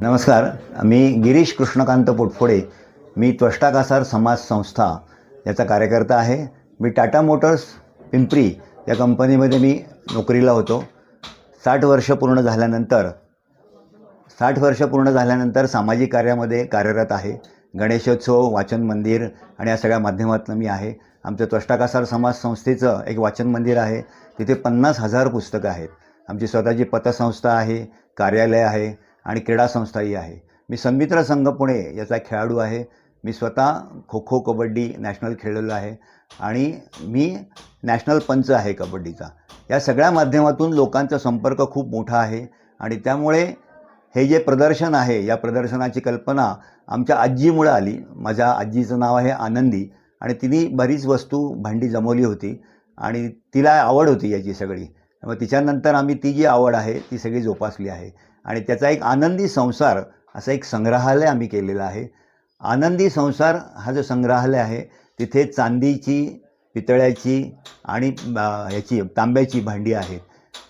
नमस्कार मी गिरीश कृष्णकांत पोटफोडे. मी त्वष्टाकासार समाज संस्था याचा कार्यकर्ता आहे. मी टाटा मोटर्स पिंपरी या कंपनीमध्ये मी नोकरीला होतो. साठ वर्ष पूर्ण झाल्यानंतर साठ वर्ष पूर्ण झाल्यानंतर सामाजिक कार्यामध्ये कार्यरत आहे. गणेशोत्सव वाचन मंदिर आणि या सगळ्या माध्यमातून मी आहे. आमचं त्वष्टाकासार समाज संस्थेचं एक वाचन मंदिर आहे. तिथे पन्नास हजार पुस्तकं आहेत. आमची स्वतःची पतसंस्था आहे कार्यालय आहे. आणि क्रीडा संस्थाही आहे. मी संमित्र संघ पुणे याचा खेळाडू आहे. मी स्वतः खो खो कबड्डी नॅशनल खेळलेलो आहे. आणि मी नॅशनल पंच आहे कबड्डीचा. या सगळ्या माध्यमातून लोकांचा संपर्क खूप मोठा आहे. आणि त्यामुळे हे जे प्रदर्शन आहे या प्रदर्शनाची कल्पना आमच्या आजीमुळं आली. माझ्या आजीचं नाव आहे आनंदी. आणि तिने बरीच वस्तू भांडी जमवली होती. आणि तिला आवड होती याची सगळी. मग तिच्यानंतर आम्ही ती जी आवड आहे ती सगळी जोपासली आहे. आणि त्याचा एक आनंदी संसार असं एक संग्रहालय आम्ही केलेलं आहे. आनंदी संसार हा जो संग्रहालय आहे तिथे चांदीची पितळ्याची आणि ह्याची तांब्याची भांडी आहेत.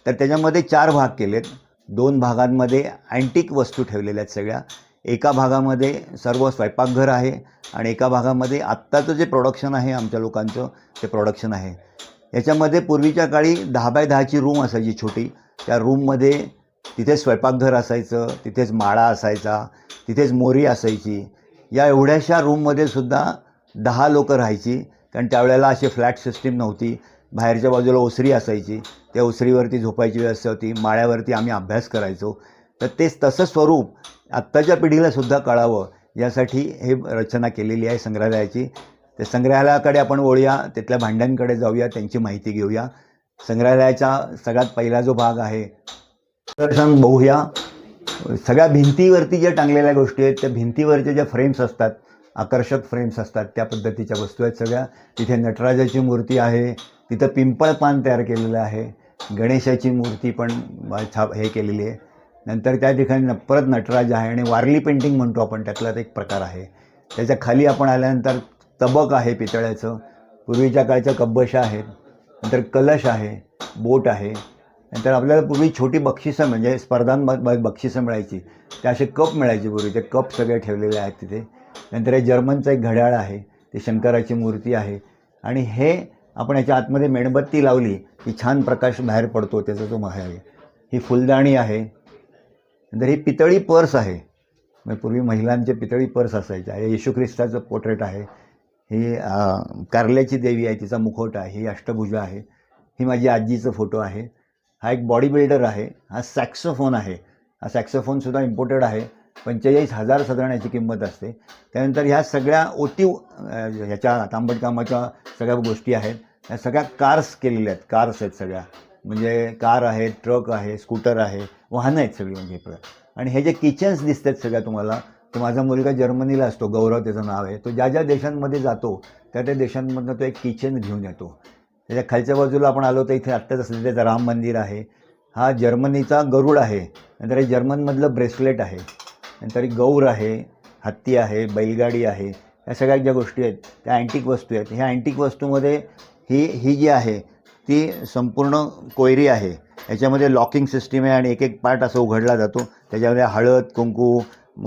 तर त्याच्यामध्ये चार भाग केलेत. दोन भागांमध्ये अँटिक वस्तू ठेवलेल्या आहेत सगळ्या. एका भागामध्ये सर्व स्वयंपाकघर आहे आणि एका भागामध्ये आत्ताचं जे प्रोडक्शन आहे आमच्या लोकांचं ते प्रोडक्शन आहे. याच्यामध्ये पूर्वीच्या काळी दहा बाय दहाची रूम असायची छोटी. त्या रूममध्ये तिथेच स्वयंपाकघर असायचं तिथेच माळा असायचा तिथेच मोरी असायची. या एवढ्याशा रूममध्ये सुद्धा दहा लोकं राहायची. कारण त्यावेळेला अशी फ्लॅट सिस्टीम नव्हती. बाहेरच्या बाजूला ओसरी असायची. त्या ओसरीवरती झोपायची व्यवस्था होती. माळ्यावरती आम्ही अभ्यास करायचो. तर तेच तसं स्वरूप आत्ताच्या पिढीला सुद्धा कळावं. यासाठी हे रचना केलेली आहे संग्रहालयाची. त्या संग्रहालयाकडे आपण ओळूया तिथल्या भांड्यांकडे जाऊया. त्यांची माहिती घेऊया. संग्रहालयाचा सगळ्यात पहिला जो भाग आहे प्रदर्शन बघूया. सगळ्या भिंतीवरती ज्या टांगलेल्या गोष्टी आहेत त्या भिंतीवरच्या ज्या फ्रेम्स असतात आकर्षक फ्रेम्स असतात त्या पद्धतीच्या वस्तू आहेत सगळ्या. तिथे नटराजाची मूर्ती आहे तिथं पिंपळ पान तयार केलेलं आहे. गणेशाची मूर्ती पण छाप हे केलेली आहे. नंतर त्या ठिकाणी न- परत नटराज आहे आणि वारली पेंटिंग म्हणतो आपण त्यातलाच एक प्रकार आहे. त्याच्याखाली आपण आल्यानंतर तबक आहे पितळ्याचं. पूर्वीच्या काळच्या कब्बशा आहेत. नंतर कलश आहे बोट आहे. नंतर आपल्याला पूर्वी छोटी बक्षिसं म्हणजे स्पर्धांमध्ये बक्षिसं मिळायची. ते असे कप मिळायचे पूर्वी. ते कप सगळे ठेवलेले आहेत तिथे. नंतर हे जर्मनचं एक घड्याळ आहे. ते शंकराची मूर्ती आहे. आणि हे आपण याच्या आतमध्ये मेणबत्ती लावली की छान प्रकाश बाहेर पडतो त्याचा जो महा आहे. ही फुलदाणी आहे. नंतर ही पितळी पर्स आहे. म्हणजे पूर्वी महिलांचे पितळी पर्स असायचे. हे येशू ख्रिस्ताचं पोर्ट्रेट आहे. ही कारल्याची देवी आहे. तिचा मुखवटा आहे. ही अष्टभुजा आहे. ही माझी आजीचं फोटो आहे. हा एक बॉडी बिल्डर आहे हा सॅक्सोफोन आहे. हा सॅक्सोफोनसुद्धा इम्पोर्टेड आहे. पंचेचाळीस हजार साधारण याची किंमत असते. त्यानंतर ह्या सगळ्या ओतीव ह्याच्या तांबटकामाच्या सगळ्या गोष्टी आहेत. ह्या सगळ्या कार्स केलेल्या आहेत. कार्स आहेत सगळ्या. म्हणजे कार आहे ट्रक आहे स्कूटर आहे वाहनं आहेत सगळी म्हणजे हे आणि हे जे किचन्स दिसत आहेत सगळ्या तुम्हाला तो माझा मुलगा जर्मनीला असतो गौरव त्याचं नाव आहे. तो ज्या ज्या देशांमध्ये जातो त्या त्या देशांमधनं तो एक किचन घेऊन येतो. त्याच्या खालच्या बाजूला आपण आलो तर इथे आत्ताच असलेलं त्याचं राम मंदिर आहे हा जर्मनीचा गरुड आहे. नंतर हे जर्मनमधलं ब्रेसलेट आहे. नंतर गौर आहे हत्ती आहे बैलगाडी आहे या सगळ्या ज्या गोष्टी आहेत त्या अँटिक वस्तू आहेत. ह्या अँटिक वस्तूमध्ये ही ही जी आहे ती संपूर्ण कोयरी आहे. याच्यामध्ये लॉकिंग सिस्टीम आहे आणि एक एक पार्ट असं उघडला जातो. त्याच्यामध्ये हळद कुंकू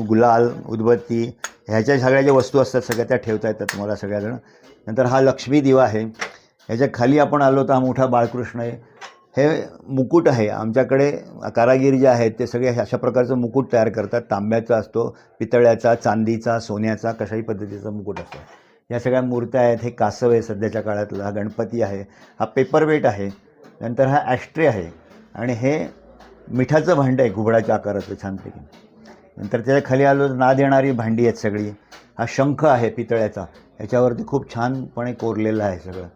गुलाल उदबत्ती ह्याच्या सगळ्या ज्या वस्तू असतात सगळ्या त्या ठेवता येतात तुम्हाला सगळ्याजण. नंतर हा लक्ष्मी दिवा आहे. ह्याच्या खाली आपण आलो तर हा मोठा बाळकृष्ण आहे. हे मुकुट आहे. आमच्याकडे कारागीर जे आहेत ते सगळे अशा प्रकारचं मुकुट तयार करतात. तांब्याचा असतो पितळ्याचा चांदीचा सोन्याचा कशाही पद्धतीचा मुकुट असतो. या सगळ्या मूर्त्या आहेत. हे कासव आहे सध्याच्या काळातला. हा गणपती आहे. हा पेपरवेट आहे. नंतर हा ॲस्ट्रे आहे. आणि हे मिठाचं भांडं आहे घुबडाच्या आकाराचं छानपैकी. नंतर त्याच्याखाली आलो तर नाद येणारी भांडी आहेत सगळी. हा शंख आहे पितळ्याचा. ह्याच्यावरती खूप छानपणे कोरलेलं आहे सगळं.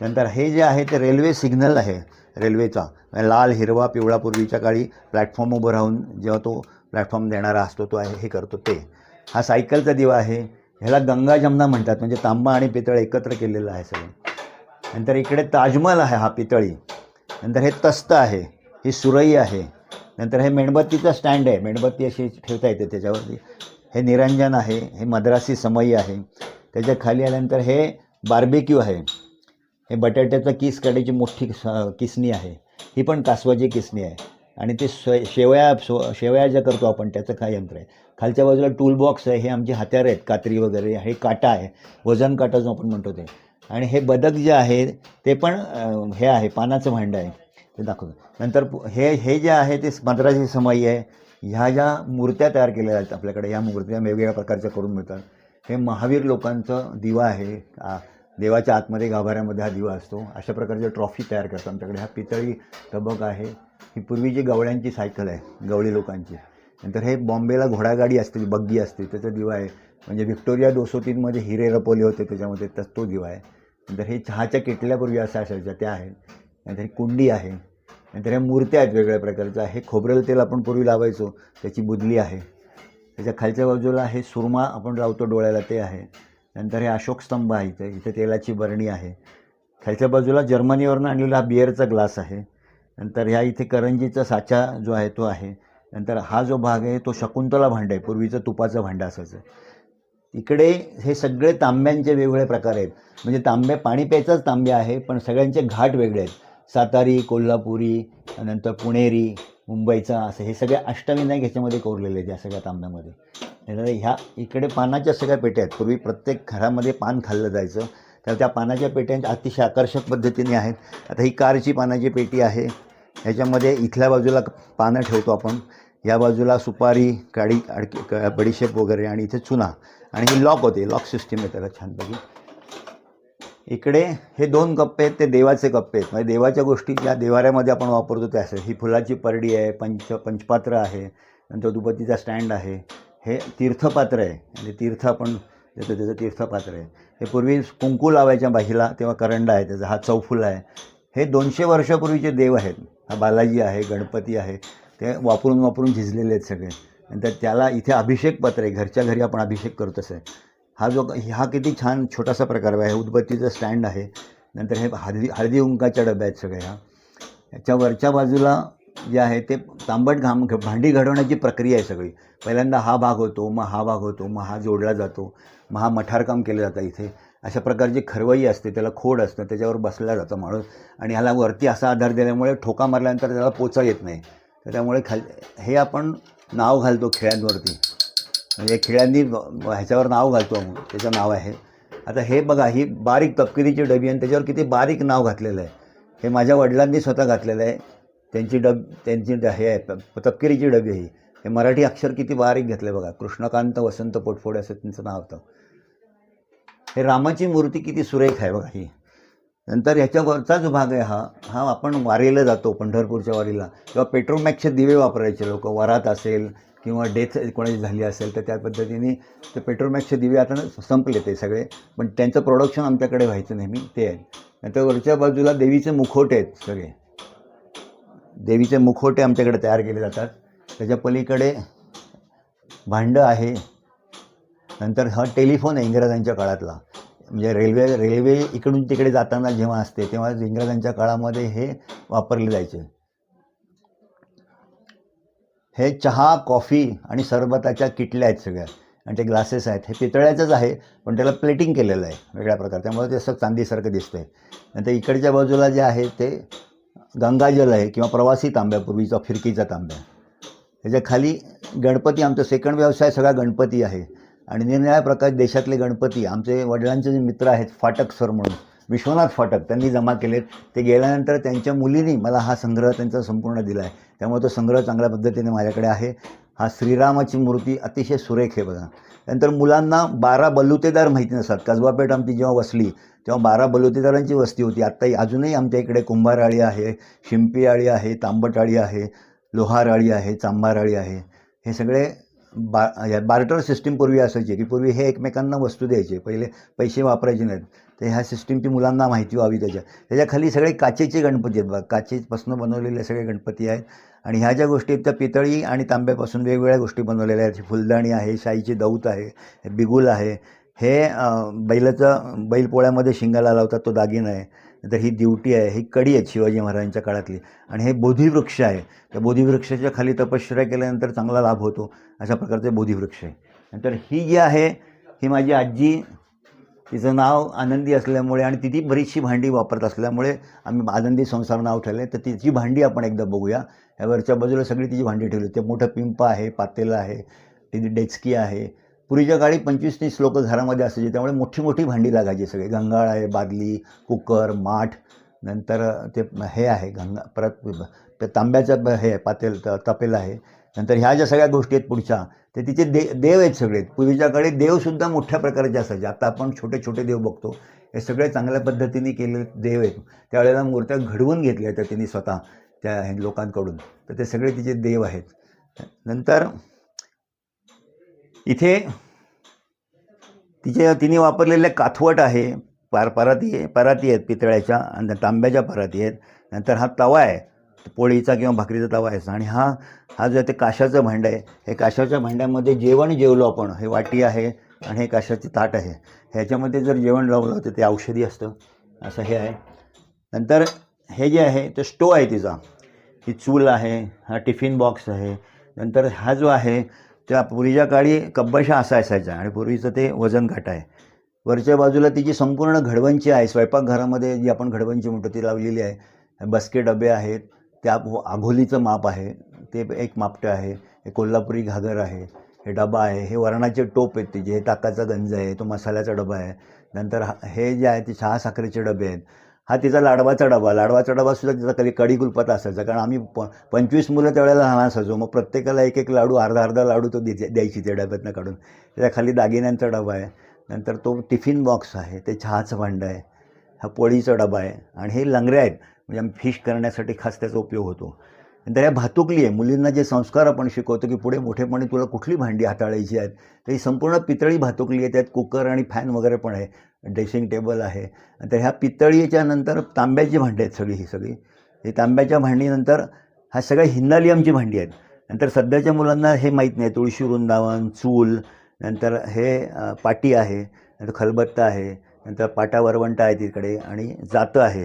नंतर हे जे आहे ते रेल्वे सिग्नल आहे रेल्वेचा. लाल हिरवा पिवळा पूर्वीच्या काळी प्लॅटफॉर्म उभं राहून जेव्हा तो प्लॅटफॉर्म देणारा असतो तो आहे हे करतो ते. हा सायकलचा दिवा आहे. ह्याला गंगा जमना म्हणतात. म्हणजे तांबा आणि पितळ एकत्र केलेलं आहे सगळं. नंतर इकडे ताजमहल आहे हा पितळी. नंतर हे तस्त आहे. ही सुरई आहे. नंतर हे मेणबत्तीचं स्टँड आहे. मेणबत्ती अशी ठेवता येते त्याच्यावरती. हे निरंजन आहे. हे मद्रासी समई आहे. त्याच्याखाली आल्यानंतर हे बार्बेक्यू आहे. हे बटाट्याचा किस काढायची मोठी स- किसणी आहे. ही पण कासवाची किसणी आहे. आणि ते स्व शेवया स्व शेवया ज्या करतो आपण त्याचं काय यंत्र आहे? खालच्या बाजूला टूल बॉक्स आहे हे आमचे हत्यार आहेत कात्री वगैरे हे काटा आहे वजन काटा जो आपण म्हणतो ते. आणि हे बदक जे आहे ते पण हे आहे पानाचं भांडं आहे. ते दाखवतो. नंतर हे हे जे आहे ते मद्रासी समाई आहे. ह्या ज्या मूर्त्या तयार केलेल्या आहेत आपल्याकडे ह्या मूर्त्या वेगवेगळ्या प्रकारच्या करून मिळतात. हे महावीर लोकांचं दिवा आहे. देवाच्या आतमध्ये गाभाऱ्यामध्ये हा दिवा असतो. अशा प्रकारच्या ट्रॉफी तयार करतात आमच्याकडे हा पितळी तबक आहे. ही पूर्वी जी गवळ्यांची सायकल आहे गवळी लोकांची. नंतर हे बॉम्बेला घोडागाडी असते बग्गी असते त्याचा दिवा आहे. म्हणजे व्हिक्टोरिया दोसोतींमध्ये हिरे रपवले होते त्याच्यामध्ये तर तो दिवा आहे. नंतर हे चहाच्या किटल्यापूर्वी असं असायच्या त्या आहेत. नंतर ही कुंडी आहे. नंतर ह्या मूर्त्या आहेत वेगळ्या प्रकारच्या. हे खोबरेल तेल आपण पूर्वी लावायचो त्याची बुदली आहे. त्याच्या खालच्या बाजूला हे सुरमा आपण लावतो डोळ्याला ते आहे. नंतर हे अशोक स्तंभ आहे इथे इथे तेलाची बरणी आहे. खालच्या बाजूला जर्मनीवरून आणलेला हा बिअरचा ग्लास आहे. नंतर ह्या इथे करंजीचा साचा जो आहे तो आहे. नंतर हा जो भाग आहे तो शकुंतला भांडं आहे पूर्वीचं तुपाचं भांडं असायचं. इकडे हे सगळे तांब्यांचे वेगवेगळे प्रकार आहेत. म्हणजे तांबे पाणी प्यायचाच तांबे आहे पण सगळ्यांचे घाट वेगळे आहेत. सातारी कोल्हापुरी नंतर पुणेरी मुंबईचा असं हे सगळे अष्टविनायक ह्याच्यामध्ये कोरलेले आहेत या सगळ्या तांब्यामध्ये. ह्या इकडे पानाच्या सगळ्या पेट्या आहेत? पूर्वी प्रत्येक घरामध्ये पान खाल्लं जायचं. तर त्या पानाच्या पेट्यांच्या अतिशय आकर्षक पद्धतीने आहेत. आता ही कारची पानाची पेटी आहे. ह्याच्यामध्ये इथल्या बाजूला पानं ठेवतो आपण. या बाजूला सुपारी काडी अडकी क- बडीशेप वगैरे आणि इथे चुना. आणि ही लॉक होते लॉक सिस्टीम आहे त्याला छानपैकी. इकडे हे दोन कप्पे आहेत ते देवाचे कप्पे आहेत. म्हणजे देवाच्या गोष्टी ज्या देवाऱ्यामध्ये आपण वापरतो त्या असतात ही फुलाची परडी आहे पंच पंचपात्र आहे नंतर दुपतीचा स्टँड आहे. हे तीर्थपात्र आहे. म्हणजे तीर्थ आपण देतो त्याचं तीर्थपात्र आहे. हे पूर्वी कुंकू लावायच्या बाहीला तेव्हा करंडा आहे त्याचा हा चौफुल आहे. हे दोनशे वर्षापूर्वीचे देव आहेत. हा बालाजी आहे गणपती आहे ते वापरून वापरून झिजलेले आहेत सगळे. नंतर त्याला इथे अभिषेक पत्र आहे घरच्या घरी आपण अभिषेक करतोच आहे. हा जो हा किती छान छोटासा प्रकार आहे. उदबत्तीचं स्टँड आहे. नंतर हे हळदी हळदी उंकाच्या डब्या आहेत सगळ्या. याच्या वरच्या बाजूला जे आहे ते तांबट घाम भांडी घडवण्याची प्रक्रिया आहे सगळी. पहिल्यांदा हा भाग होतो मग हा भाग होतो मग हा जोडला जातो मग हा मठारकाम केलं जातं इथे. अशा प्रकारची खरवई असते त्याला खोड असतं त्याच्यावर बसला जातं माणूस आणि ह्याला वरती असा आधार दिल्यामुळे ठोका मारल्यानंतर त्याला पोचा येत नाही. तर त्यामुळे खाल हे आपण नाव घालतो खेळ्यांवरती. म्हणजे खेळ्यांनी ह्याच्यावर नाव घालतो त्याचं नाव आहे. आता हे बघा ही बारीक तपकिरीची डबी आणि त्याच्यावर किती बारीक नाव घातलेलं आहे. हे माझ्या वडिलांनी स्वतः घातलेलं आहे. त्यांची डब त्यांची ड- हे आहे तपकिरीची डबी आहे ही. हे मराठी अक्षर किती बारीक घेतले बघा. कृष्णकांत वसंत पोटफोडे असं त्यांचं नाव होतं. हे रामाची मूर्ती किती सुरेख आहे बघा ही. नंतर ह्याच्यावरचा जो भाग आहे हा. हा आपण वारीला जातो पंढरपूरच्या वारीला. किंवा पेट्रोमॅक्सचे दिवे वापरायचे लोक. वरात असेल किंवा डेथ कोणाची झाली असेल तर त्या पद्धतीने ते पेट्रोमॅक्सचे दिवे आता संपले ते सगळे. पण त्यांचं प्रोडक्शन आमच्याकडे व्हायचं नेहमी. ते आहे. नंतर वरच्या बाजूला देवीचे मुखोटे आहेत सगळे. देवीचे मुखवटे आमच्याकडे तयार केले जातात. त्याच्या पलीकडे भांडं आहे. नंतर हा टेलिफोन आहे इंग्रजांच्या काळातला. म्हणजे रेल्वे रेल्वे इकडून तिकडे जाताना जेव्हा असते तेव्हा इंग्रजांच्या काळामध्ये हे वापरले जायचे. हे चहा कॉफी आणि सरबताच्या किटल्या आहेत सगळ्या. आणि ते ग्लासेस आहेत. हे पितळ्याचंच आहे पण त्याला प्लेटिंग केलेलं आहे वेगळ्या प्रकार. त्यामुळे ते असं चांदीसारखं दिसतं आहे नंतर इकडच्या बाजूला जे आहे ते गंगाजल आहे किंवा प्रवासी तांब्या पूर्वीचा फिरकीचा तांब्या. त्याच्याखाली गणपती आमचा सेकंड व्यवसाय सगळा गणपती आहे. आणि निरनिळ्या प्रकार देशातले गणपती आमचे वडिलांचे जे मित्र आहेत फाटक सर म्हणून विश्वनाथ फाटक त्यांनी जमा केलेत. ते गेल्यानंतर त्यांच्या मुलींनी मला हा संग्रह त्यांचा संपूर्ण दिला आहे त्यामुळे तो संग्रह चांगल्या पद्धतीने माझ्याकडे आहे. हा श्रीरामाची मूर्ती अतिशय सुरेख आहे बघा. नंतर मुलांना बारा बलुतेदार माहिती नसतात. कसबापेठ आमची जेव्हा वसली तेव्हा बारा बलुतेदारांची वस्ती होती. आत्ताही अजूनही आमच्या इकडे कुंभाराळी आहे शिंपी आळी आहे तांबटाळी आहे लोहाराळी आहे चांबाराळी आहे. हे सगळे बा या बार्टर सिस्टीम पूर्वी असायची की पूर्वी हे एकमेकांना वस्तू द्यायचे. पहिले पैसे वापरायचे नाहीत. तर ह्या सिस्टीमची मुलांना माहिती व्हावी त्याच्या. त्याच्याखाली सगळे काचेचे गणपती आहेत बघा. काचेपासून बनवलेले सगळे गणपती आहेत. आणि ह्या ज्या गोष्टी आहेत त्या पितळी आणि तांब्यापासून वेगवेगळ्या गोष्टी बनवलेल्या आहेत. फुलदाणी आहे शाईची दौत आहे हे बिगुल आहे. हे बैलाचं बैलपोळ्यामध्ये शिंगाला लावतात तो दागिना आहे. नंतर ही दिवटी आहे ही कडी आहे शिवाजी महाराजांच्या काळातली. आणि हे बोधिवृक्ष आहे. त्या बोधिवृक्षाच्या खाली तपश्चर्या केल्यानंतर चांगला लाभ होतो अशा प्रकारचे बोधिवृक्ष आहे. नंतर ही जी आहे ही माझी आजी तिचं नाव आनंदी असल्यामुळे आणि ती ती बरीचशी भांडी वापरत असल्यामुळे आम्ही आनंदी संसार नाव ठेवलं आहे तर तिची भांडी आपण एकदा बघूया. या वरच्या बाजूला सगळी तिची भांडी ठेवली. ते मोठं पिंप आहे पातेलं आहे तिची डेचकी आहे. पूर्वीच्या काळी पंचवीस तीस लोक घरामध्ये असायची. त्यामुळे मोठी मोठी भांडी लागायची सगळी. गंगाळ आहे बादली कुकर माठ. नंतर ते हे आहे गंगा परत तांब्याचं हे हे पातेल त तपेल आहे. नंतर ह्या ज्या सगळ्या गोष्टी आहेत पुढच्या ते तिचे दे देव आहेत सगळे. पूर्वीच्याकडे देवसुद्धा मोठ्या प्रकारचे असायचे. आता आपण छोटे छोटे देव बघतो. हे सगळे चांगल्या पद्धतीने केले देव आहेत. त्यावेळेला मूर्त्या घडवून घेतल्या त्या तिने स्वतः त्या लोकांकडून. तर ते सगळे तिचे देव आहेत. नंतर इथे तिचे तिने वापरलेले काथवट आहे. पार पराती पराती आहेत पितळ्याच्या. आणि तांब्याच्या पराती आहेत. नंतर हा तवा आहे. पोळीचा किंवा भाकरीचा तवा यायचा. आणि हा हा जो आहे ते काशाचं भांडं आहे हे काशाच्या भांड्यामध्ये जेवण जेवलो आपण हे वाटी आहे आणि हे काशाचे ताट आहे. ह्याच्यामध्ये जर जेवण लावलं तर ते औषधी असतं असं हे आहे. नंतर हे जे आहे ते स्टो आहे तिचा. ही चूल आहे हा टिफिन बॉक्स आहे. नंतर हा जो आहे त्या पूर्वीच्या काळी कब्बशा असा असायचा आणि पूर्वीचं ते वजन घाटा आहे. वरच्या बाजूला तिची संपूर्ण घडवंची आहे. स्वयंपाकघरामध्ये जी आपण घडवंची म्हणतो ती लावलेली आहे. बसके डबे आहेत त्या आघोलीचं माप आहे ते एक मापटं आहे हे कोल्हापुरी घागर आहे हे डबा आहे हे वरणाचे टोप आहेत तिचे हे ताकाचा गंज आहे तो मसाल्याचा डबा आहे. नंतर हा- हे जे आहे ते चहा साखरेचे डबे आहेत. हा तिचा लाडवाचा डबा लाडवाचा डबासुद्धा तिचा कधी कडी कुलपात असायचा कारण आम्ही प पंचवीस मुलं त्यावेळेला लहान असायचो मग प्रत्येकाला एक एक लाडू अर्धा अर्धा लाडू तो द्यायचे द्यायची त्या डब्यातनं काढून. त्याच्याखाली दागिन्यांचा डबा आहे. नंतर तो टिफिन बॉक्स आहे ते चहाचं भांडं आहे हा पोळीचा डबा आहे आणि हे लंगऱ्या आहेत. म्हणजे आम्ही फिश करण्यासाठी खास त्याचा उपयोग होतो. नंतर ह्या भातुकली आहे. मुलींना जे संस्कार आपण शिकवतो की पुढे मोठेपणी तुला कुठली भांडी हाताळायची आहेत तर ही संपूर्ण पितळी भातुकली आहे. त्यात कुकर आणि फॅन वगैरे पण आहे. ड्रेसिंग टेबल आहे. नंतर ह्या पितळीच्या नंतर तांब्याची भांडी आहेत सगळी ही सगळी. ही तांब्याच्या भांडीनंतर हा सगळ्या हिंदालियमची भांडी आहेत. नंतर सध्याच्या मुलांना हे माहीत नाही. तुळशी वृंदावन चूल नंतर हे पाटी आहे. नंतर खलबत्ता आहे. नंतर पाटा वरवंटा आहे तिकडे आणि जातं आहे.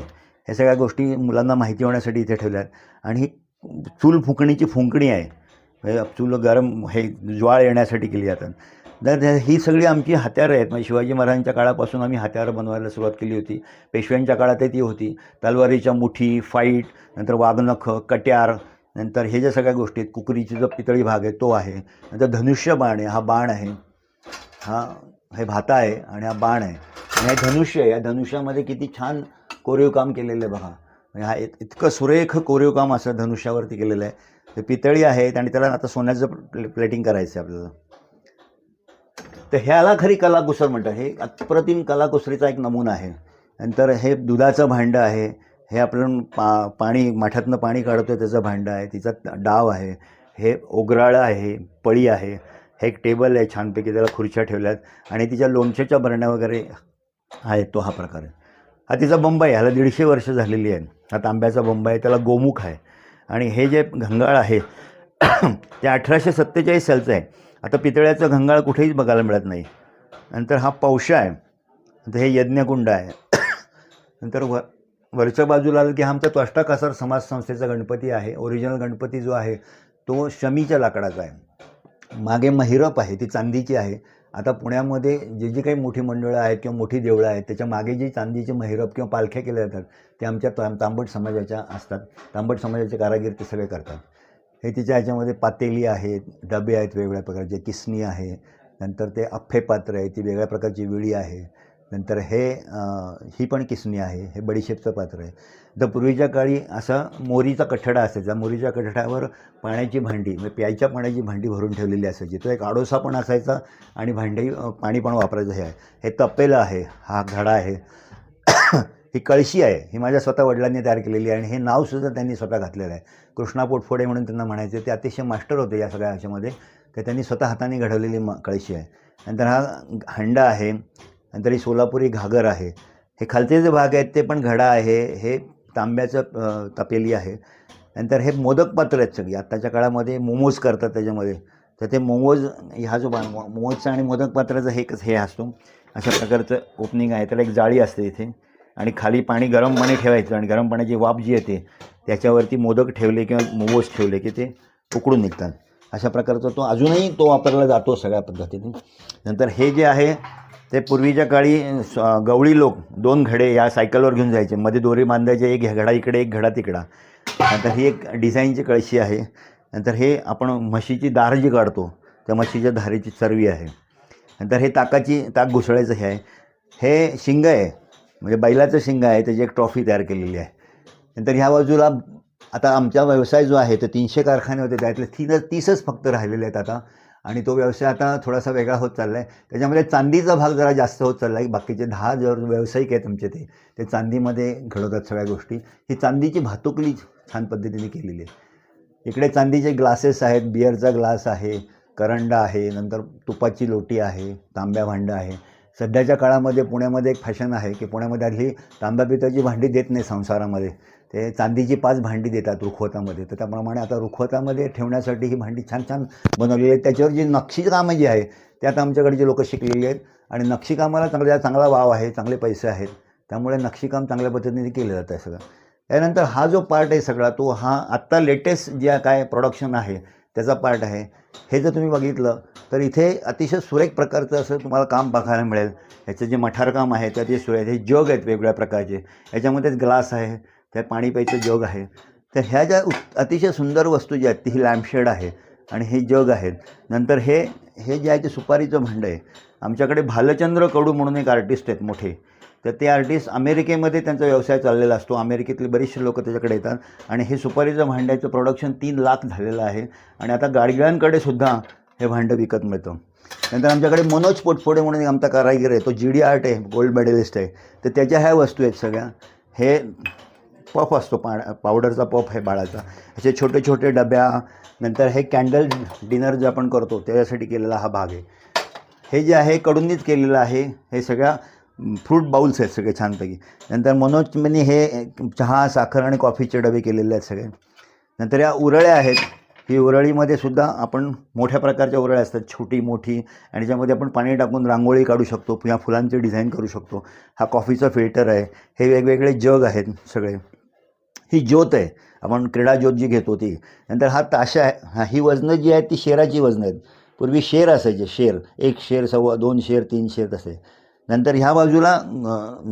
ह्या सगळ्या गोष्टी मुलांना माहिती होण्यासाठी इथे ठेवल्या आहेत आणि ही चूल फुंकणीची फुंकणी आहे. चूल गरम हे ज्वाळ येण्यासाठी केली जातात. तर ही सगळी आमची हत्यारं आहेत. म्हणजे शिवाजी महाराजांच्या काळापासून आम्ही हत्यारं बनवायला सुरुवात केली होती. पेशव्यांच्या काळातही ती होती. तलवारीच्या मुठी फाईट नंतर वाघनख कट्यार नंतर हे ज्या सगळ्या गोष्टी आहेत कुकरीची जो पितळी भाग आहे तो आहे. नंतर धनुष्य बाण आहे. हा बाण आहे. हा हे भाता आहे आणि हा बाण आहे. आणि हे धनुष्य आहे. या धनुष्यामध्ये किती छान कोरीव काम केलेलं आहे बघा. म्हणजे हा इत इतकं सुरेख कोरीव काम असं धनुष्यावरती केलेलं आहे. ते पितळी आहेत आणि त्याला आता सोन्याचं प्ले प्लेटिंग करायचं आहे आपल्याला. तर ह्याला खरी कलाकुसर म्हणतात. हे अप्रतिम कलाकुसरीचा एक नमुना आहे. नंतर हे दुधाचं भांडं आहे. हे आपण पा पाणी माठातनं पाणी काढतो त्याचं भांडं आहे. तिचा डाव आहे. हे ओगराळं आहे. पळी आहे. हे एक टेबल आहे छानपैकी त्याला खुर्च्या ठेवल्यात. आणि तिच्या लोणच्याच्या बरण्या वगैरे आहेत तो हा प्रकार आहे. हा तिचा बंब आहे ह्याला दीडशे वर्ष झालेली आहे. हा तांब्याचा बंब आहे त्याला गोमुख आहे. आणि हे जे घंगाळ आहे ते अठराशे सत्तेचाळीस सालचं आहे. आता पितळ्याचं घंगाळ कुठेही बघायला मिळत नाही. नंतर हा पौषा आहे. नंतर हे यज्ञकुंड आहे. नंतर व वरच्या बाजूला आलं की हा आमचा त्वष्टा कासार समाज संस्थेचा गणपती आहे. ओरिजिनल गणपती जो आहे तो शमीच्या लाकडाचा आहे. मागे महिरप आहे ती चांदीची आहे. आता पुण्यामध्ये जे जी काही मोठी मंडळं आहेत किंवा मोठी देवळं आहेत त्याच्यामागे जी चांदीची महिरप किंवा पालख्या केल्या जातात ते आमच्या तां तांबट समाजाच्या असतात. तांबट समाजाचे कारागीर ते सगळे करतात. हे तिच्या ह्याच्यामध्ये पातेली आहेत डबे आहेत वेगवेगळ्या प्रकारचे किसनी आहे नंतर ते अफ्फे पात्र आहे ती वेगळ्या प्रकारची विळी आहे. नंतर हे ही पण किसणी आहे हे बडीशेपचं पात्र आहे. तर पूर्वीच्या काळी असा मोरीचा कठडा असायचा. मोरीच्या कठड्यावर पाण्याची भांडी म्हणजे प्यायच्या पाण्याची भांडी भरून ठेवलेली असायची. तो एक आडोसा पण असायचा आणि भांडी पाणी पण वापरायचं हे आहे. हे तपेलं आहे हा घडा आहे. ही कळशी आहे ही माझ्या स्वतः वडिलांनी तयार केलेली आहे आणि हे नावसुद्धा त्यांनी स्वतः घातलेलं आहे. कृष्णा पोटफोडे म्हणून त्यांना म्हणायचे ते अतिशय मास्टर होते या सगळ्या ह्याच्यामध्ये. तर त्यांनी स्वतः हाताने घडवलेली म कळशी आहे. नंतर हा हंडा आहे नंतर ही सोलापुरी घागर आहे. हे खालचे जे भाग आहेत ते पण घडा आहे. हे तांब्याचं तपेली आहे. नंतर हे मोदक पात्र आहेत सगळी. आत्ताच्या काळामध्ये मोमोज करतात त्याच्यामध्ये. तर ते मोमोज ह्या जो बा मो- आणि मोदक पात्राचं हे हे असतो. अशा प्रकारचं ओपनिंग आहे. त्याला एक जाळी असते इथे. आणि खाली पाणी गरम पाणी ठेवायचं. आणि गरम पाण्याची वाफ जी येते त्याच्यावरती मोदक ठेवले किंवा मोमोज ठेवले की ते उकडून निघतात. अशा प्रकारचा तो अजूनही तो वापरला जातो सगळ्या पद्धतीने. नंतर हे जे आहे ते पूर्वीच्या काळी स- गवळी लोक दोन घडे या सायकलवर घेऊन जायचे. मध्ये दोरी बांधायचे एक घडा इकडे एक घडा तिकडा. नंतर ही एक डिझाईनची कळशी आहे. नंतर हे आपण म्हशीची दार जी काढतो. त्या म्हशीच्या धारेची चरवी आहे. नंतर हे ताकाची ताक घुसळायचं हे आहे. हे शिंग आहे. म्हणजे बैलाचं शिंग आहे. त्याची एक ट्रॉफी तयार केलेली आहे. नंतर ह्या बाजूला आता आमचा व्यवसाय जो आहे तो तीनशे कारखाने होते. त्यातले तीनच तीसच फक्त राहिलेले आहेत आता. आणि तो व्यवसाय आता थोडासा वेगळा होत चालला आहे त्याच्यामध्ये चांदीचा भाग जरा जास्त होत चालला आहे बाकीचे दहा जर व्यावसायिक आहेत आमचे ते ते चांदीमध्ये घडवतात सगळ्या गोष्टी. ही चांदीची भातुकली छान पद्धतीने केलेली आहे. इकडे चांदीचे ग्लासेस आहेत बिअरचा ग्लास आहे करंडा आहे नंतर तुपाची लोटी आहे तांब्या भांडं आहे. सध्याच्या काळामध्ये पुण्यामध्ये एक फॅशन आहे की पुण्यामध्ये आधी तांब्या पितळची भांडी देत नाही संसारामध्ये. ते चांदीची पाच भांडी देतात रुखवतामध्ये. तर त्याप्रमाणे आता रुखवतामध्ये ठेवण्यासाठी ही भांडी छान छान बनवलेली आहेत. त्याच्यावर जी नक्षीकामं जी आहे ते आता आमच्याकडची लोक शिकलेली आहेत आणि नक्षीकामाला चांगला चांगला वाव आहे चांगले पैसे आहेत. त्यामुळे नक्षीकाम चांगल्या पद्धतीने केलं जातं आहे सगळं. त्यानंतर हा जो पार्ट आहे सगळा तो हा आत्ता लेटेस्ट जे काय प्रोडक्शन आहे त्याचा पार्ट आहे. हे जर तुम्ही बघितलं तर इथे अतिशय सुरेख प्रकारचं असं तुम्हाला काम बघायला मिळेल. ह्याचं जे मठारकाम आहे त्यात हे सुरेख हे जग आहेत वेगवेगळ्या प्रकारचे. याच्यामध्येच ग्लास आहे त्यात पाणी प्यायचं जग आहे. तर ह्या ज्या उत- अतिशय सुंदर वस्तू ज्या आहेत ती ही लॅम्पशेड आहे आणि हे जग आहेत नंतर हे हे जे आहे ते सुपारीचं भांडं आहे. आमच्याकडे भालचंद्र कडू म्हणून एक आर्टिस्ट आहेत मोठे. तर ते आर्टिस्ट अमेरिकेमध्ये त्यांचा व्यवसाय चाललेला असतो. अमेरिकेतले बरेचसे लोक त्याच्याकडे येतात. आणि हे सुपारीचं भांड्याचं प्रोडक्शन तीन लाख झालेलं आहे. आणि आता गाडगिळांकडे सुद्धा हे भांडं विकत मिळतं. नंतर आमच्याकडे मनोज पोटफोडे म्हणून एक आमचा कारागीर आहे. तो जी डी आर्ट आहे. गोल्ड मेडलिस्ट आहे. तर त्याच्या ह्या वस्तू आहेत सगळ्या. हे पफ असतो. पा पावडरचा पफ आहे बाळाचा. असे छोटे छोटे डब्या. नंतर हे कॅन्डल डिनर जे आपण करतो त्याच्यासाठी केलेला हा भाग आहे. हे जे आहे कडूननीच केलेलं आहे. हे सगळ्या फ्रूट बाउल्स आहेत सगळे छानपैकी. नंतर मनोजने हे चहा साखर आणि कॉफीचे डबे केलेले आहेत सगळे. नंतर या उरळ्या आहेत. ही उरळीमध्ये सुद्धा आपण मोठ्या प्रकारच्या उरळ्या असतात. छोटी मोठी आणि ज्यामध्ये आपण पाणी टाकून रांगोळी काढू शकतो किंवा फुलांचे डिझाईन करू शकतो. हा कॉफीचा फिल्टर आहे. हे वेगवेगळे जग आहेत सगळे. ही ज्योत आहे. आपण क्रीडा ज्योत जी घेतो ती. नंतर हा ताशा आहे. ही वजनं जी आहेत ती शेराची वजनं आहेत. पूर्वी शेर असायचे. शेर. एक शेर सव्वा दोन शेर तीन शेर तसे. नंतर ह्या बाजूला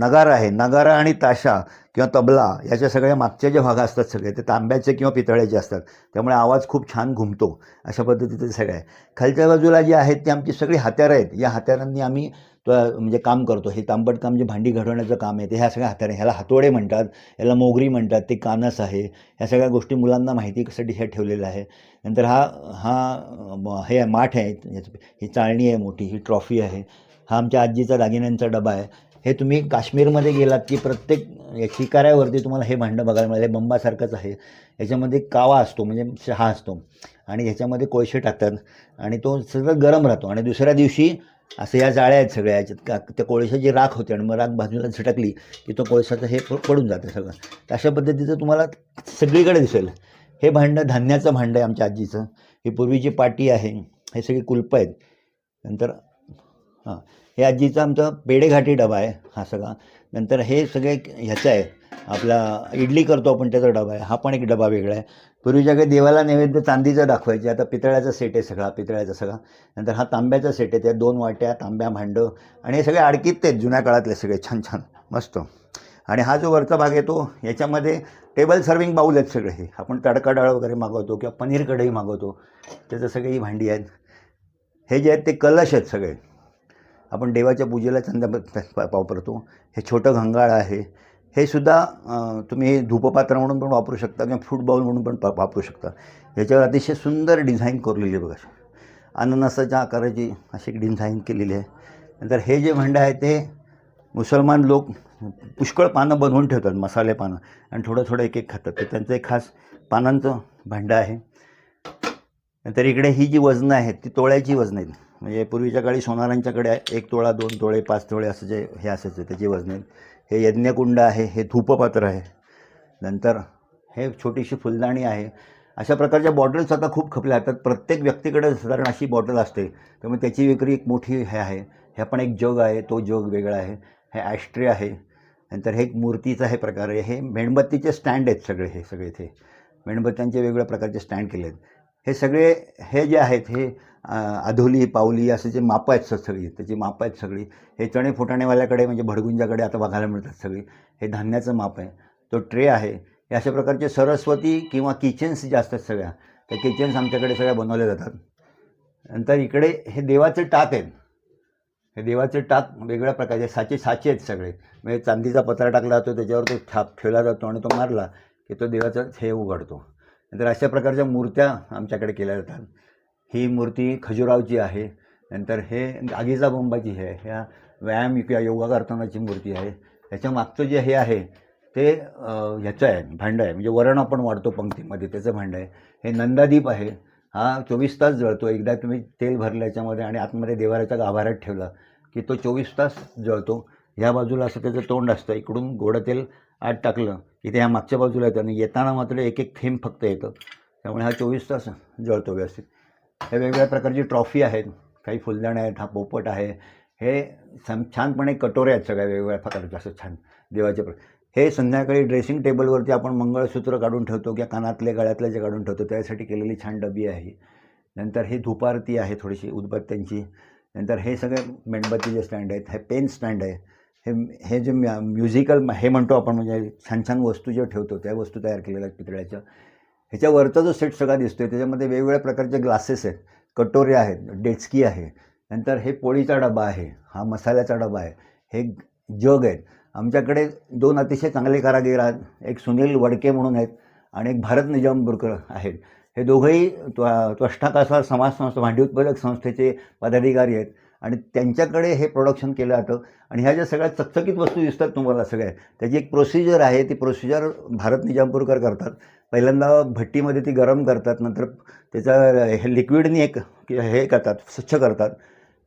नगारा आहे. नगारा आणि ताशा किंवा तबला याच्या सगळ्या मागच्या ज्या भागा असतात सगळे ते तांब्याचे किंवा पितळ्याचे असतात त्यामुळे आवाज खूप छान घुमतो अशा पद्धतीचे ते सगळं. आहे खालच्या बाजूला जे आहेत ते आमची सगळी हत्यारं आहेत. या हत्यारांनी आम्ही म्हणजे काम करतो. हे तांबट काम जे भांडी घडवण्याचं काम आहे ते ह्या सगळ्या हाताने ह्याला हातोडे म्हणतात याला मोगरी म्हणतात ते कानस आहे. ह्या सगळ्या गोष्टी मुलांना माहितीसाठी हे ठेवलेलं आहे. नंतर हा हा हे आहे, माठ आहे ही चाळणी आहे मोठी ही ट्रॉफी आहे. हा आमच्या आजीचा दागिन्यांचा डबा आहे. हे तुम्ही काश्मीरमध्ये गेलात की प्रत्येक शिकाऱ्यावरती तुम्हाला हे भांडं बघायला मिळेल. हे बंबासारखंच आहे. याच्यामध्ये कावा असतो म्हणजे शहा असतो. आणि ह्याच्यामध्ये कोळसे टाकतात. आणि तो सगळं गरम राहतो. आणि दुसऱ्या दिवशी असं या जाळ्या आहेत सगळ्या याच्यात का त्या कोळशाची राख होते आणि मग राख बाजूला झटकली की तो कोळशाचं हे पडून जातं सगळं. तर अशा पद्धतीचं तुम्हाला सगळीकडे दिसेल. हे भांडं धान्याचं भांडं आहे आमच्या आजीचं. ही पूर्वीची पाटी आहे. हे सगळी कुलपं आहेत. नंतर हां. हे आजीचा आमचा पेडेघाटी डबा आहे हा सगळा. नंतर हे सगळे ह्याचं आहे. आपला इडली करतो आपण त्याचा डबा आहे. हा पण एक डबा वेगळा आहे. पूर्वीच्या काही देवाला नैवेद्य चांदीचा दाखवायचे. आता पितळ्याचा सेट आहे सगळा पितळ्याचा सगळा. नंतर हा तांब्याचा सेट आहे. त्या दोन वाट्या तांब्या भांडं आणि हे सगळे अडकीत आहेत जुन्या काळातले सगळे. छान छान मस्त. आणि हा जो वरचा भाग येतो याच्यामध्ये टेबल सर्विंग बाऊल आहेत सगळे हे. आपण तडका डाळ वगैरे मागवतो किंवा पनीर कढई मागवतो. त्याचं सगळी भांडी आहेत. हे जे आहेत ते कलश आहेत सगळे. आपण देवाच्या पूजेला चंदा प- वापरतो. हे छोटं घंगाळ आहे. हे सुद्धा तुम्ही धूपपात्र म्हणून पण वापरू शकता किंवा फ्रूट बाउल म्हणून पण प- वापरू शकता. याच्यावर अतिशय सुंदर डिझाईन कोरलेली आहे बघा. अननसाच्या आकाराची अशी एक डिझाईन केलेली आहे. नंतर हे जे भांडं आहे ते मुसलमान लोक पुष्कळ पानं बनवून ठेवतात मसाले पानं. आणि थोडं थोडं एक एक खातात. तर त्यांचं एक खास पानांचं भांडं आहे. नंतर इकडे ही जी वजनं आहेत ती तोळ्याची वजनं आहेत. म्हणजे पूर्वीच्या काळी सोनारांच्याकडे एक तोळा दोन तोळे पाच तोळे असं जे हे असायचं त्याची वजने. हे यज्ञकुंड आहे हे धूपपात्र आहे. नंतर हे छोटीशी फुलदाणी आहे. अशा प्रकारच्या बॉटल्स आता खूप खपल्या जातात. प्रत्येक व्यक्तीकडे साधारण अशी बॉटल असते. त्यामुळे त्याची विक्री एक मोठी हे आहे. हे पण एक जग आहे तो जग वेगळा आहे. हे ॲस्ट्रे आहे. नंतर हे एक मूर्तीचा हे प्रकार आहे. हे मेणबत्तीचे स्टँड आहेत सगळे हे सगळे इथे. मेणबत्त्यांचे वेगवेगळ्या प्रकारचे स्टँड केले आहेत हे सगळे हे जे आहेत हे अधोली पावली असे जे मापं आहेत सगळी त्याची मापं आहेत सगळी. हे चणे फुटाणेवाल्याकडे म्हणजे भडगुंजाकडे आता बघायला मिळतात सगळी. हे धान्याचं माप आहे. तो ट्रे आहे. हे अशा प्रकारचे सरस्वती किंवा किचन्स जे असतात सगळ्या त्या किचन्स आमच्याकडे सगळ्या बनवल्या जातात. नंतर इकडे हे देवाचे टाक आहेत. हे देवाचे टाक वेगळ्या प्रकारचे साचे साचे आहेत सगळे. म्हणजे चांदीचा पत्रा टाकला जातो त्याच्यावर तो छाप ठेवला जातो आणि तो मारला की तो देवाचा हे उघडतो. नंतर अशा प्रकारच्या मूर्त्या आमच्याकडे केल्या जातात. ही मूर्ती खजुरावची आहे. नंतर हे आगीचा बोंबाची आहे. ह्या व्यायाम किंवा योगा करतानाची मूर्ती आहे. ह्याच्या मागचं जे हे आहे ते ह्याचं आहे भांडं आहे. म्हणजे वरण आपण वाढतो पंक्तीमध्ये त्याचं भांडं आहे. हे नंदादीप आहे. हा चोवीस तास जळतो. एकदा तुम्ही तेल भरलं याच्यामध्ये आणि आतमध्ये देवाऱ्याच्या गाभाऱ्यात ठेवला की तो चोवीस तास जळतो. ह्या बाजूला असं त्याचं तोंड असतं. इकडून गोडं तेल आत टाकलं की ते ह्या मागच्या बाजूला येतं. आणि येताना मात्र एक एक थेंब फक्त येतं. त्यामुळे हा चोवीस तास जळतो व्यवस्थित. हे वेगवेगळ्या प्रकारची ट्रॉफी आहेत. काही फुलदाणे आहेत हा पोपट आहे. हे छान छानपणे कटोरे आहेत सगळ्या वेगवेगळ्या प्रकारचे असं छान देवाचे प्र हे संध्याकाळी ड्रेसिंग टेबलवरती आपण मंगळसूत्र काढून ठेवतो किंवा कानातले गळ्यातले जे काढून ठेवतो त्यासाठी केलेली छान डबी आहे. नंतर हे धुपारती आहे थोडीशी उदबत्त्यांची. नंतर हे सगळे मेणबत्तीचे स्टँड आहेत हे पेन स्टँड आहे. हे हे जे म्या म्युझिकल हे म्हणतो आपण म्हणजे छान छान वस्तू जे ठेवतो त्या वस्तू तयार केलेल्या आहेत पितळ्याच्या. ह्याच्यावरचा जो सेट सगळा दिसतो आहे त्याच्यामध्ये वेगवेगळ्या प्रकारचे ग्लासेस आहेत. कटोरे आहेत डेचकी आहे. नंतर हे पोळीचा डबा आहे हा मसाल्याचा डबा आहे. हे जग आहेत. आमच्याकडे दोन अतिशय चांगले कारागीर आहेत. एक सुनील वडके म्हणून आहेत आणि एक भारत निजामपूरकर आहेत. हे दोघंही त्व त्वष्टाकासा समाज संस्था भांडी उत्पादक संस्थेचे पदाधिकारी आहेत आणि त्यांच्याकडे हे प्रोडक्शन केलं जातं. आणि ह्या ज्या सगळ्या चकचकीत वस्तू दिसतात तुम्हाला सगळ्या त्याची एक प्रोसिजर आहे. ती प्रोसिजर भारत निजामपूरकर करतात. पहिल्यांदा भट्टीमध्ये ती गरम करतात नंतर त्याचं हे लिक्विडनी एक हे करतात स्वच्छ करतात.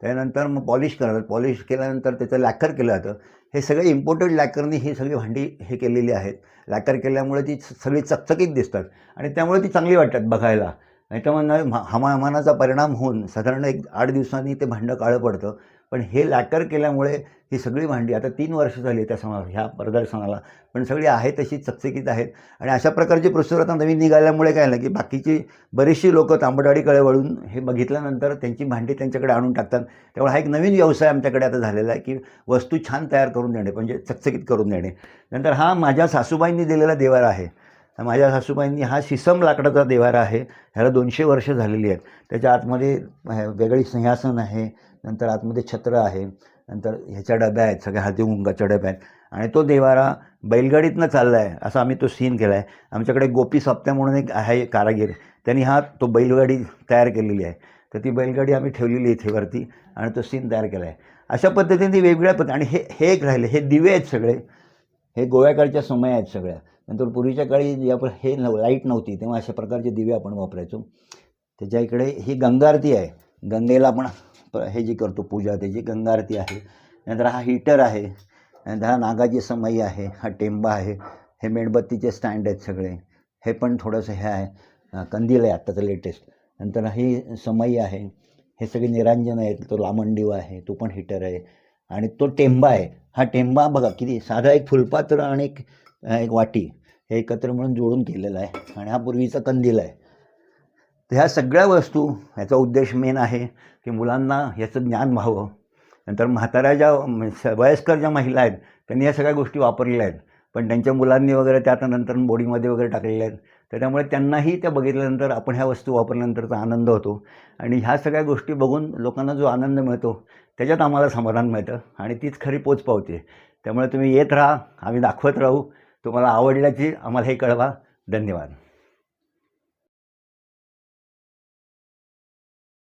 त्यानंतर मग पॉलिश करतात. पॉलिश केल्यानंतर त्याचं लॅकर केलं जातं. हे सगळे इम्पोर्टेड लॅकरनी ही सगळी भांडी हे केलेली आहेत. लॅकर केल्यामुळे ती सगळी चकचकीत दिसतात. आणि त्यामुळे ती चांगली वाटतात बघायला. नाही तर मग हवामानाचा परिणाम होऊन साधारण एक आठ दिवसांनी ते भांडं काळं पडतं. पण हे लॅकर केल्यामुळे ही सगळी भांडी आता तीन वर्ष झाली त्या सणा ह्या प्रदर्शनाला पण सगळी आहे तशी चकचकीत आहेत. आणि अशा प्रकारची प्रोसेस आता नवीन निघाल्यामुळे काय ना की बाकीची बरीचशी लोकं तांबडवाडीकडे वळून हे बघितल्यानंतर त्यांची भांडी त्यांच्याकडे आणून टाकतात. त्यामुळे हा एक नवीन व्यवसाय आमच्याकडे आता झालेला आहे की वस्तू छान तयार करून देणे म्हणजे चकचकीत करून देणे. नंतर हा माझ्या सासूबाईंनी दिलेला देवारा आहे. माझ्या सासूबाईंनी हा शिसम लाकडाचा देवारा आहे. ह्याला दोनशे वर्ष झालेली आहेत. त्याच्या आतमध्ये वेगळी सिंहासन आहे. नंतर आतमध्ये छत्र आहे. नंतर ह्याच्या डब्या आहेत. सगळ्या हाती कुंकाच्या डब्या आहेत. आणि तो देवारा बैलगाडीतनं चालला आहे असा आम्ही तो सीन केला आहे आमच्याकडे गोपी सप्त्या म्हणून एक आहे कारागीर त्यांनी हा तो बैलगाडी तयार केलेली आहे. तर ती बैलगाडी आम्ही ठेवलेली आहे इथे वरती आणि तो सीन तयार केला आहे अशा पद्धतीने ती वेगवेगळ्या पद्धती आणि हे हे एक राहिले. हे दिवे आहेत सगळे. हे गोव्याकडच्या समय आहेत सगळ्या. नंतर पूर्वीच्या काळी जे आपण हे नव लाइट नव्हती तेव्हा अशा प्रकारचे दिवे आपण वापरायचो. त्याच्या इकडे ही गंगा आरती आहे. गंगेला आपण प- हे जी करतो पूजा त्याची गंगा आरती आहे. नंतर हा हीटर आहे. नंतर हा नागाची समई आहे हा टेंबा आहे. हे मेणबत्तीचे स्टँड आहेत सगळे. हे पण थोडंसं हे आहे. कंदील आहे आत्ताचं लेटेस्ट. नंतर ही समई आहे. हे सगळे निरांजन आहेत. तो लामणदिव आहे तो पण हीटर आहे. आणि तो टेंबा आहे. हा टेंबा बघा किती साधा एक फुलपात्र आणि एक एक वाटी. हे एकत्र म्हणून जोडून केलेलं आहे आणि हा पूर्वीचा कंदील आहे. तर ह्या सगळ्या वस्तू ह्याचा उद्देश मेन आहे की मुलांना ह्याचं ज्ञान व्हावं. नंतर म्हाताऱ्या ज्या स- वयस्कर ज्या महिला आहेत त्यांनी या सगळ्या गोष्टी वापरलेल्या आहेत. पण त्यांच्या मुलांनी वगैरे त्या आता नंतर बॉडीमध्ये वगैरे टाकलेल्या आहेत. तर त्यामुळे त्यांनाही त्या बघितल्यानंतर आपण ह्या वस्तू वापरल्यानंतरचा आनंद होतो. आणि ह्या सगळ्या गोष्टी बघून लोकांना जो आनंद मिळतो त्याच्यात आम्हाला समाधान मिळतं आणि तीच खरी पोच पावते. त्यामुळे तुम्ही येत राहा आम्ही दाखवत राहू. तुम्हाला आवडल्याची आम्हाला हे कळवा. धन्यवाद.